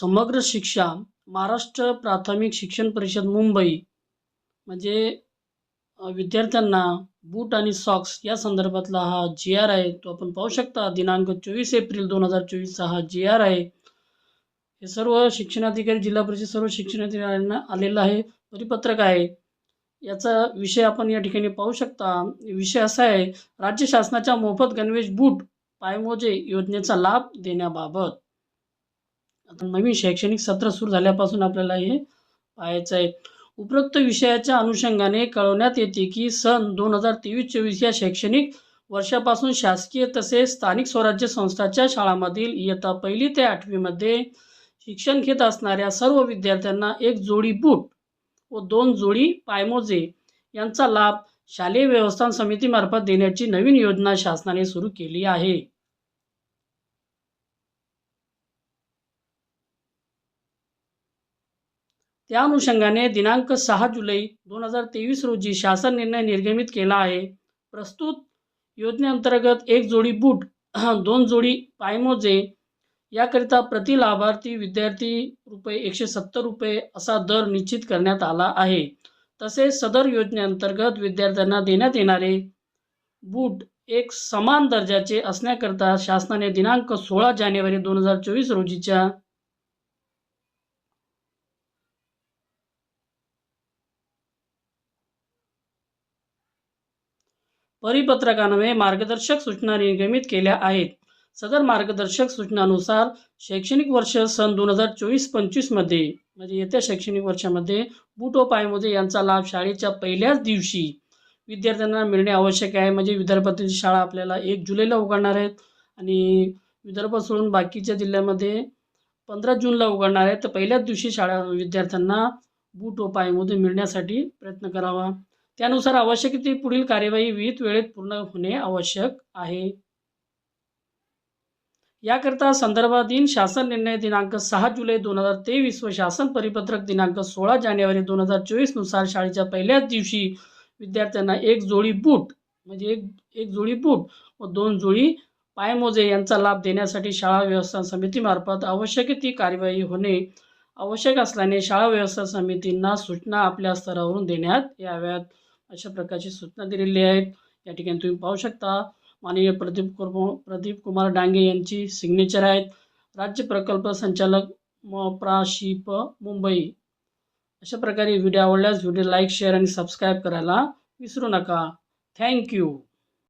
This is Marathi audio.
समग्र शिक्षा महाराष्ट्र प्राथमिक शिक्षण परिषद मुंबई. म्हणजे विद्यार्थ्यांना बूट आणि सॉक्स या संदर्भातला हा जी आर आहे तो आपण पाहू शकता. दिनांक चोवीस एप्रिल दोन हजार चोवीसचा हा जी आर आहे. हे सर्व शिक्षणाधिकारी जिल्हा परिषद सर्व शिक्षणाधिकाऱ्यांना आलेलं आहे. परिपत्रक आहे. याचा विषय आपण या ठिकाणी पाहू शकता. विषय असा आहे राज्य शासनाच्या मोफत गणवेश बूट पायमोजे योजनेचा लाभ देण्याबाबत. आता नवीन शैक्षणिक सत्र सुरू झाल्यापासून आपल्याला हे पाहायचं आहे. उपरोक्त विषयाच्या अनुषंगाने कळवण्यात येते की सन दोन हजार तेवीस चोवीस या शैक्षणिक वर्षापासून शासकीय तसेच स्थानिक स्वराज्य संस्थाच्या शाळांमधील इयत्ता पहिली ते आठवीमध्ये शिक्षण घेत असणाऱ्या सर्व विद्यार्थ्यांना एक जोडी बूट व दोन जोडी पायमोजे यांचा लाभ शालेय व्यवस्थान समितीमार्फत देण्याची नवीन योजना शासनाने सुरू केली आहे. त्या अनुषंगाने दिनांक सहा जुलै दोन हजार तेवीस रोजी शासन निर्णय निर्गमित केला आहे. प्रस्तुत योजनेअंतर्गत एक जोडी बूट दोन जोडी पायमोजे याकरिता प्रति लाभार्थी विद्यार्थी रुपये एकशे सत्तर रुपये असा दर निश्चित करण्यात आला आहे. तसेच सदर योजनेअंतर्गत विद्यार्थ्यांना देण्यात येणारे बूट एक समान दर्जाचे असण्याकरता शासनाने दिनांक सोळा जानेवारी दोन हजार चोवीस रोजीच्या परिपत्रकान्वये मार्गदर्शक सूचना निर्गमित केल्या आहेत. सदर मार्गदर्शक सूचनानुसार शैक्षणिक वर्ष सन दोन हजार चोवीस पंचवीसमध्ये म्हणजे येत्या शैक्षणिक वर्षामध्ये बूट व पायमोजे यांचा लाभ शाळेच्या पहिल्याच दिवशी विद्यार्थ्यांना मिळणे आवश्यक आहे. म्हणजे विदर्भातील शाळा आपल्याला एक जुलैला उघडणार आहेत आणि विदर्भ सोडून बाकीच्या जिल्ह्यामध्ये पंधरा जूनला उघडणार आहेत. तर पहिल्याच दिवशी शाळा विद्यार्थ्यांना बूट व पायमोजे मिळण्यासाठी प्रयत्न करावा. त्यानुसार आवश्यक ती पुढील कार्यवाही विहित वेळेत पूर्ण होणे आवश्यक आहे. याकरता संदर्भाधीन शासन निर्णय दिनांक सहा जुलै दोन हजार तेवीस व शासन परिपत्रक दिनांक सोळा जानेवारी दोन हजार चोवीसनुसार शाळेच्या पहिल्याच दिवशी विद्यार्थ्यांना एक जोडी बूट म्हणजे एक एक जोडी बूट व दोन जोडी पायमोजे यांचा लाभ देण्यासाठी शाळा व्यवस्थापन समितीमार्फत आवश्यक ती कार्यवाही होणे आवश्यक असल्याने शाळा व्यवस्थापन समितींना सूचना आपल्या स्तरावरून देण्यात याव्यात. अशा प्रकारची सूचना दिलेली आहेत. या ठिकाणी तुम्ही पाहू शकता माननीय प्रदीप कुर्म प्रदीप कुमार डांगे यांची सिग्नेचर आहेत. राज्य प्रकल्प संचालक म. प्राशिप मुंबई. अशा प्रकारे व्हिडिओ आवडल्यास व्हिडिओ लाईक शेअर आणि सबस्क्राईब करायला विसरू नका. थँक्यू